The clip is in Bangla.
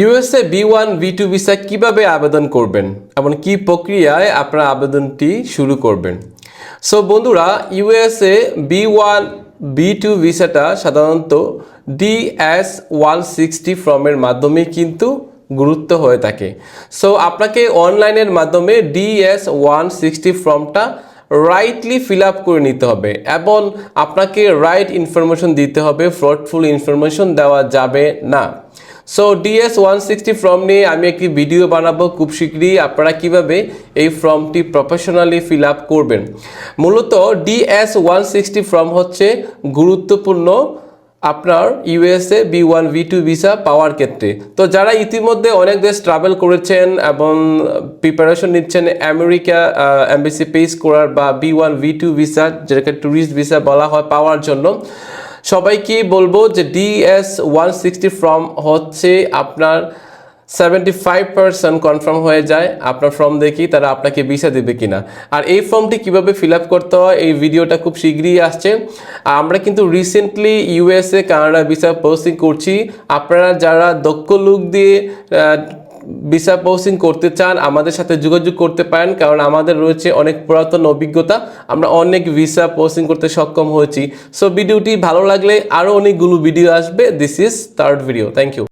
USA B one B two visa কীভাবে আবেদন করবেন? এবং কি প্রক্রিয়ায় আপনারা আবেদনটি শুরু করবেন? সো বন্ধুরা USA B one B two ভিসাটা সাধারণত ডিএস ওয়ান সিক্সটি ফর্মের মাধ্যমে কিন্তু গুরুত্ব হয়ে থাকে। সো আপনাকে অনলাইনের মাধ্যমে ডিএস ওয়ান সিক্সটি ফর্মটা রাইটলি ফিল আপ করে নিতে হবে এবং আপনাকে রাইট ইনফরমেশন দিতে হবে ফ্রডফুল ইনফরমেশন দেওয়া যাবে না। So DS one sixty form নিয়ে আমি একটি ভিডিও বানাবো খুব শীঘ্রই। আপনারা কীভাবে এই ফর্মটি প্রফেশনালি ফিল আপ করবেন? মূলত ডিএস ওয়ান সিক্সটি ফর্ম হচ্ছে গুরুত্বপূর্ণ আপনার USA B one B two visa পাওয়ার ক্ষেত্রে। তো যারা ইতিমধ্যে অনেক দেশ ট্রাভেল করেছেন এবং প্রিপারেশন নিচ্ছেন আমেরিকা এমবিসি পেস করার বা B one B two visa যেটাকে ট্যুরিস্ট ভিসা বলা হয়, পাওয়ার জন্য সবাইকে বলব যে ডিএস ওয়ান সিক্সটি ফর্ম হচ্ছে আপনার সেভেন্টি ফাইভ পার্সেন্ট কনফার্ম হয়ে যায়। আপনার ফর্ম দেখি, তারা আপনাকে ভিসা দেবে কিনা। আর এই ফর্মটি কীভাবে ফিল আপ করতে হয়, এই ভিডিওটা খুব শীঘ্রই আসছে। আমরা কিন্তু recently USA Canada visa posting করছি। আপনারা যারা দক্ষ লোক দিয়ে ভিসা পোস্টিং করতে চান, আমাদের সাথে যোগাযোগ করতে পারেন, কারণ আমাদের রয়েছে অনেক পুরাতন অভিজ্ঞতা। আমরা অনেক ভিসা পোস্টিং করতে সক্ষম হয়েছি। সো ভিডিওটি ভালো লাগলে আরও অনেকগুলো ভিডিও আসবে। This is third video thank you